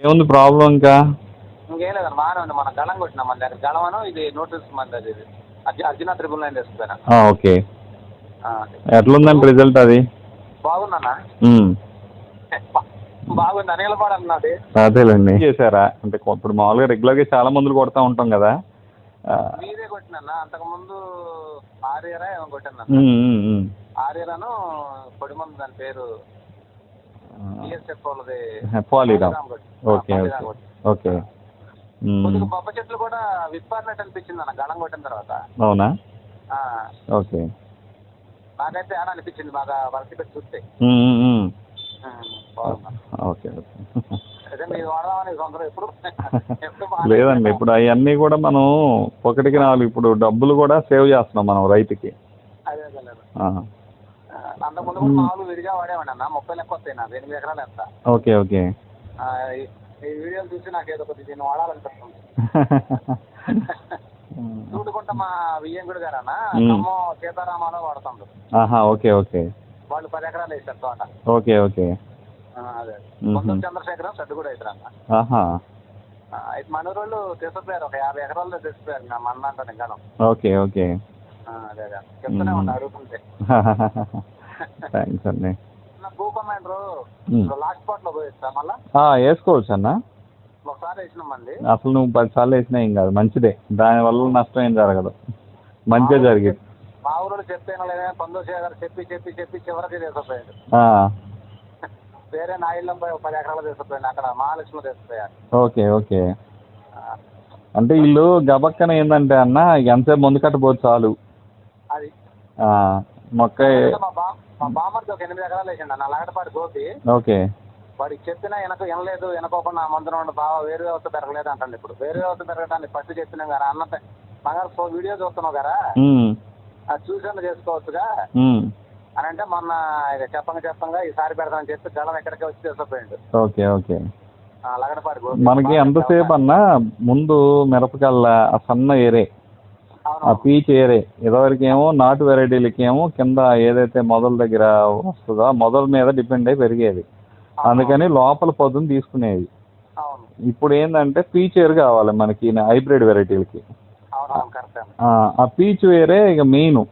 ఏముంది ప్రాబ్లం ఇంకా? ఇంకేం లేదన్న బాగానే ఉంది మన గళం కొట్టినా మన దగ్గర. గళమను ఇది నోటీస్ మంది అది ఇది. అర్జున అర్జున త్రిబుల్ నైన్ తెస్తున్నా ఆ, ఓకే. ఎట్లుందండి రిజల్ట్ అది? బాగుందన్న? బాగుంది అనిల పాడన్నది అదేలేండి. చేశారా? అంటే ఇప్పుడు మామూలుగా రెగ్యులర్గా చాలా మందులు కొడతా ఉంటాం కదా. ఆ, మీరే కొట్టినన్న? అంతకుముందు ఆర్యరా ఏమో కొట్టినా. ఆర్యరాను పొడిమంది దాని పేరు పాలీరామ్ ఓకే ఓకే చెట్లు కూడా విప్పారినట్టు అనిపించింది అన్న గళం కొట్టిన తర్వాత. అవునా? ఆ, ఓకే. నాకైతే ఆడ అనిపించింది బాగా వర్క్ పెట్టి చూస్తే. ఓకే లేదండి ఇప్పుడు అవన్నీ కూడా మనం ఒకటికి నాలుగు ఇప్పుడు డబ్బులు కూడా సేవ్ చేస్తున్నాం మనం రైతుకి. అంతకుముందు కూడా మామూలు విడిగా వాడేవాడి అన్న. ముప్పై లెక్క వస్తాయి నాకు. ఎనిమిది ఎకరాలు ఎంత? Okay okay. ఆ, ఈ- ఈ వీడియోలు చూసి నాకు ఏదో కొద్దిగా దీన్ని వాడాలనిపిస్తుంది. చూడుకుంటా మా వియ్యంగుడు గారు అన్న మ్మ్. ఖమ్మం సీతారామాలో వాడుతుండ్రు ఆహా ఓకే ఓకే. వాళ్ళు పది ఎకరాలు వేసారు తోట. Okay okay. ఆ, అదే. మ్మ్. కొంచెం చంద్రశేఖరం సడ్డు కూడా అవుతారు అన్న ఆహా. ఆ, అయితే మన వాళ్ళు తీసుకుపోయారు. ఒక యాభై ఎకరాల్లో తీసుకుపోయారు నా మన అంటాను ఇంకా ఓకే ఓకే. అదే. చెప్తూనే. ఉన్నా అడుగుతుంటే. థ్యాంక్స్ అండి వేసుకోవచ్చు అన్న. అసలు నువ్వు పది సార్లు వేసినా ఏం కాదు మంచిదే. దానివల్ల నష్టం ఏం జరగదు. మంచిగా జరిగింది. మా ఊరు చెప్పాను లేదా పంతొమ్మిది గారు చెప్పి చెప్పి చెప్పి చివరికి తీసుకుపోయాడు. ఆ, వేరే నా ఇల్లం పది ఎకరాలు తీసుకుపోయాడు అక్కడ మహాలక్ష్మి తీసుకుపోయాడు. Okay okay. అంటే వీళ్ళు గబక్కన ఏంటంటే అన్న ఎంతసేపు ముందు కట్టబోదు చాలు. అది. ఆ, మొక్క మా మా బామ్మర్ది ఒక ఎనిమిది ఎకరాలు వేసిండు అన్న లగడపాటి గోపి. ఓకే. వాడికి చెప్పినా వెనక వినలేదు వెనకోకుండా ఆ మందులో ఉండి బావ వేరు వ్యవస్థ పెరగలేదు అంటండి ఇప్పుడు. వేరు వ్యవస్థ పెరగడానికి ఫస్ట్ చెప్పినాం కదా అన్న మగారు వీడియో చూస్తున్నావు కదా? అది చూసన్నా చేసుకోవచ్చుగా? అని అంటే మొన్న ఇక చెప్పంగా చెప్పంగా ఈసారి పెడదామని చెప్పి గలం ఎక్కడికి వచ్చి తీసుకుపోయిండు. Okay okay. లగడపాటి మనకి ఎంతసేపు అన్న ముందు మిరపకల్లా ఆ సన్న ఏరే. ఆ పీచ్ ఏరే ఇదివరకు ఏమో నాటు వెరైటీలకి ఏమో కింద ఏదైతే మొదల దగ్గర వస్తుందో మొదల మీద డిపెండ్ అయి పెరిగేది. అందుకని లోపల పొద్దున తీసుకునేది. ఇప్పుడు ఏంటంటే పీచ్ ఏరు కావాలి మనకి హైబ్రిడ్ వెరైటీలకి. ఆ, పీచ్ వేరే ఇక మెయిన్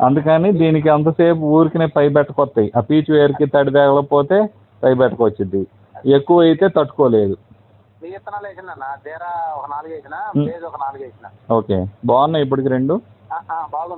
అందుకని దీనికి అంతసేపు ఊరికినే పై పెట్టకొస్తాయి ఆ పీచు వేరుకి తడి తగలకపోతే పై పెట్టకొచ్చింది ఎక్కువ అయితే తట్టుకోలేదు. మీ విత్తనాలు వేసిన డేరా ఒక నాలుగు వేసిన. బేజ్ ఒక నాలుగు వేసిన. ఓకే. బాగున్నాయి ఇప్పటికి రెండు? బాగుంది